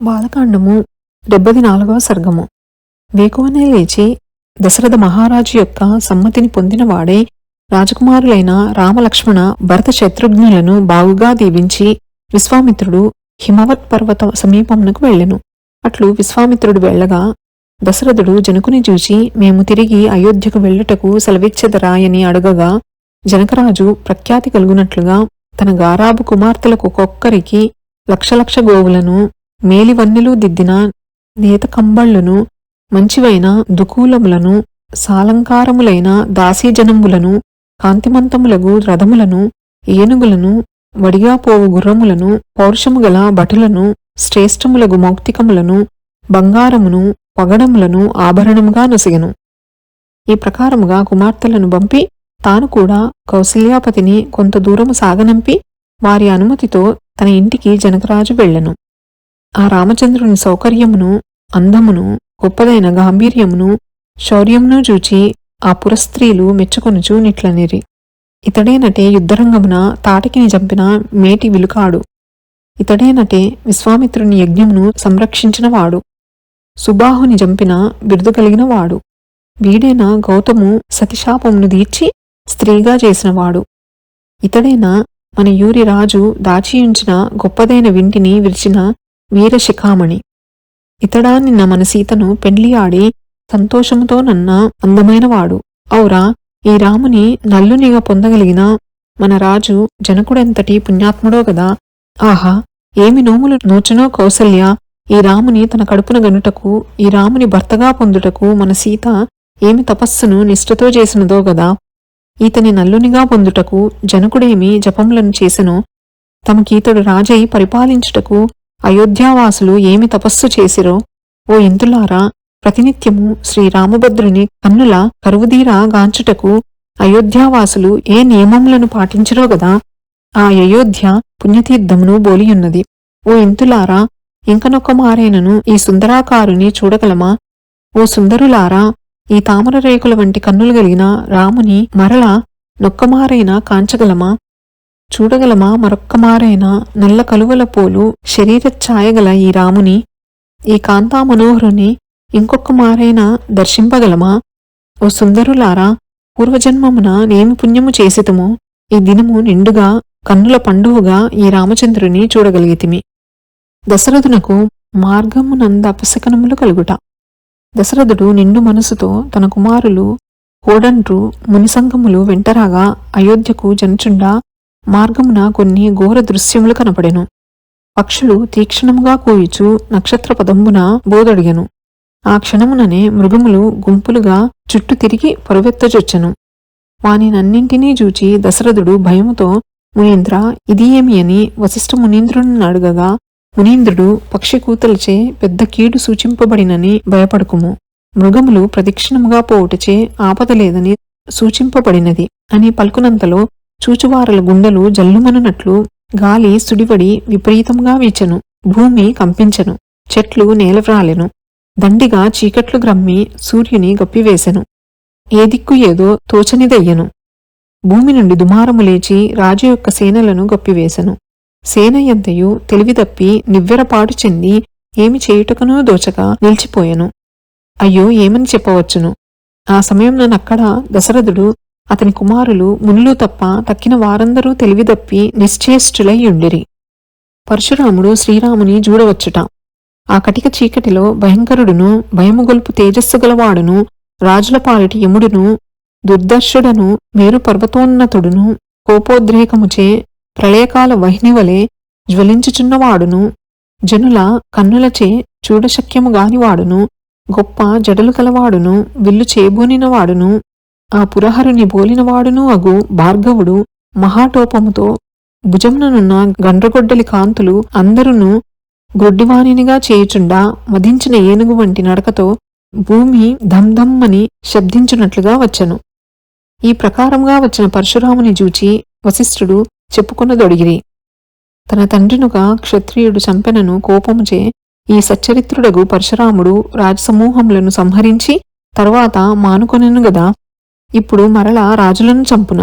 బాలకాండము డెబ్బది నాలుగవ సర్గము. వేకువనే లేచి దశరథ మహారాజు యొక్క సమ్మతిని పొందినవాడే రాజకుమారులైన రామలక్ష్మణ భరత శత్రుఘ్నులను బాగుగా దీవించి విశ్వామిత్రుడు హిమవత్ పర్వత సమీపమునకు వెళ్ళెను. అట్లు విశ్వామిత్రుడు వెళ్ళగా దశరథుడు జనకుని చూచి మేము తిరిగి అయోధ్యకు వెళ్ళుటకు సెలవిచ్చెదరాయని అడగగా జనకరాజు ప్రఖ్యాతి కలుగునట్లుగా తన గారాబు కుమార్తెలకు ఒక్కొక్కరికి లక్ష లక్ష గోవులను మేలివన్నెలు దిద్దిన నేత కంబళ్ళను మంచివైన దుకూలములను సాలంకారములైన దాసీజనంబులను కాంతిమంతములగు రథములను ఏనుగులను వడిగాపోవు గుర్రములను పౌరుషము గల భటులను శ్రేష్టములగు మౌక్తికములను బంగారమును పగడములను ఆభరణముగా నొసగెను ఈ ప్రకారముగా కుమార్తెలను పంపి తాను కూడా కౌశల్యాపతిని కొంత దూరము సాగనంపి వారి అనుమతితో తన ఇంటికి జనకరాజు వెళ్ళెను. ఆ రామచంద్రుని సౌకర్యమును అందమును గొప్పదైన గాంభీర్యమును శౌర్యమును చూచి ఆ పురస్త్రీలు మెచ్చుకొనుచు నిట్లనిరి. ఇతడేనటే యుద్ధరంగమున తాటకిని చంపిన మేటి విలుకాడు. ఇతడేనటే విశ్వామిత్రుని యజ్ఞమును సంరక్షించినవాడు. సుబాహుని చంపిన బిరుదు వీడేనా గౌతము సతిశాపమును దీర్చి స్త్రీగా చేసినవాడు. ఇతడేనా మన యూరి రాజు దాచియుంచిన గొప్పదైన వింటిని విరిచిన వీరశిఖామణి. ఇతడా నిన్న మన సీతను పెండ్లి ఆడి సంతోషముతో నన్న అందమైనవాడు. ఔరా ఈ రాముని నల్లునిగా పొందగలిగిన మన రాజు జనకుడెంతటి పుణ్యాత్ముడో గదా. ఆహా ఏమి నోములు నోచునో కౌసల్య ఈ రాముని తన కడుపున గనుటకు ఈ రాముని భర్తగా పొందుటకు మన సీత ఏమి తపస్సును నిష్ఠతో చేసినదో గదా. ఈతని నల్లునిగా పొందుటకు జనకుడేమి జపములను చేసెనో. తమకీతడు రాజై పరిపాలించుటకు అయోధ్యావాసులు ఏమి తపస్సు చేసిరో? ఓ ఇంతులారా ప్రతినిత్యము శ్రీరామభద్రుని కన్నుల కరువుదీరా గాంచుటకు అయోధ్యావాసులు ఏ నియమములను పాటించరో గదా? ఆ అయోధ్య పుణ్యతీర్థమును బోలియున్నది. ఓ ఇంతులారా ఇంకనొక్క మారేనను ఈ సుందరాకారుని చూడగలమా? ఓ సుందరులారా ఈ తామర రేకుల వంటి కన్నులు కలిగిన రాముని మరల నొక్కమారైనా కాంచగలమా? చూడగలమా? మరొక్కమారైనా నల్ల కలువల పోలు శరీర ఛాయగల ఈ రాముని ఈ కాంతా మనోహరుని ఇంకొక మారైనా దర్శింపగలమా? ఓ సుందరులారా పూర్వజన్మమున నేమి పుణ్యము చేసితమో. ఈ దినము నిండుగా కన్నుల పండువుగా ఈ రామచంద్రుని చూడగలిగితిమి. దశరథునకు మార్గమునంద అపశకనములు కలుగుట. దశరథుడు నిండు మనసుతో తన కుమారులు కోడండ్రు మునిసంగములు వెంటరాగా అయోధ్యకు జనచుండా మార్గమున కొన్ని ఘోర దృశ్యములు కనపడెను. పక్షులు తీక్షణముగా కూయుచు నక్షత్ర పదంబున బోదొడిగెను ఆ క్షణముననే మృగములు గుంపులుగా చుట్టు తిరిగి పరువెత్తజొచ్చెను వానినన్నింటినీ చూచి దశరథుడు భయముతో మునీంద్ర ఇది ఏమి అని వశిష్ఠ మునీంద్రుని అడగగా మునీంద్రుడు పక్షి కూతలచే పెద్ద కీడు సూచింపబడినని భయపడుకుము. మృగములు ప్రదక్షిణముగా పోవుటచే ఆపద లేదని సూచింపబడినది అని పలుకునంతలో చూచువారల గుండెలు జల్లుమనున్నట్లు గాలి సుడివడి విపరీతంగా వీచెను భూమి కంపించెను చెట్లు నేలవ్రాలెను దండిగా చీకట్లు గ్రమ్మి సూర్యుని గప్పివేశెను ఏ దిక్కు ఏదో తోచనిదయ్యెను. భూమి నుండి దుమారము లేచి రాజు యొక్క సేనలను గప్పివేశను సేన తెలివిదప్పి నివ్వెరపాటు చెంది ఏమి చేయుటకునో దోచక నిలిచిపోయెను. అయ్యో ఏమని చెప్పవచ్చును? ఆ సమయం నన్నక్కడ దశరథుడు అతని కుమారులు మునులు తప్ప తక్కిన వారందరూ తెలివిదప్పి నిశ్చేష్టులై ఉండిరి. పరశురాముడు శ్రీరాముని చూడవచ్చుట ఆ కటిక చీకటిలో భయంకరుడును భయముగొల్పు తేజస్సు గలవాడును రాజులపాలిటి యముడును దుర్దర్శుడను మేరుపర్వతోన్నతుడును కోపోద్రేకముచే ప్రళయకాల వహినివలే జ్వలించుచున్నవాడును జనుల కన్నులచే చూడశక్యముగానివాడును గొప్ప జడలు కలవాడును విల్లు చేబూనినవాడును ఆ పురహరుని బోలినవాడును అగు భార్గవుడు మహాటోపముతో భుజముననున్న గండ్రగొడ్డలి కాంతులు అందరును గ్రొడ్డివాణినిగా చేయుచుండా మదించిన ఏనుగు వంటి నడకతో భూమి ధంధమ్మని శబ్దించున్నట్లుగా వచ్చెను. ఈ ప్రకారంగా వచ్చిన పరశురాముని చూచి వశిష్ఠుడు చెప్పుకొనదొడిగిరి. తన తండ్రినుగా క్షత్రియుడు చంపెనను కోపముచే ఈ సచ్చరిత్రుడగు పరశురాముడు రాజసమూహములను సంహరించి తరువాత మానుకొనెను గదా ఇప్పుడు మరలా రాజులను చంపున?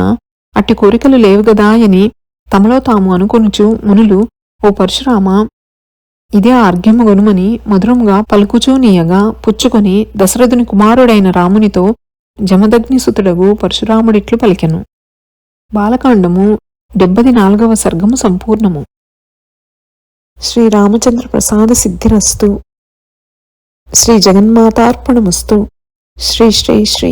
అట్టి కోరికలు లేవు గదా అని తమలో తాము అనుకొనుచు మునులు ఓ పరశురామ ఇదే ఆర్ఘ్యము గొనుమని మధురముగా పలుకుచూనీయగా పుచ్చుకొని దశరథుని కుమారుడైన రామునితో జమదగ్నిసుతుడగు పరశురాముడిట్లు పలికెను. బాలకాండము డెబ్బది నాలుగవ సర్గము సంపూర్ణము. శ్రీరామచంద్ర ప్రసాద సిద్ధిరస్తు. శ్రీ జగన్మాతార్పణమస్తు. శ్రీ శ్రీ శ్రీ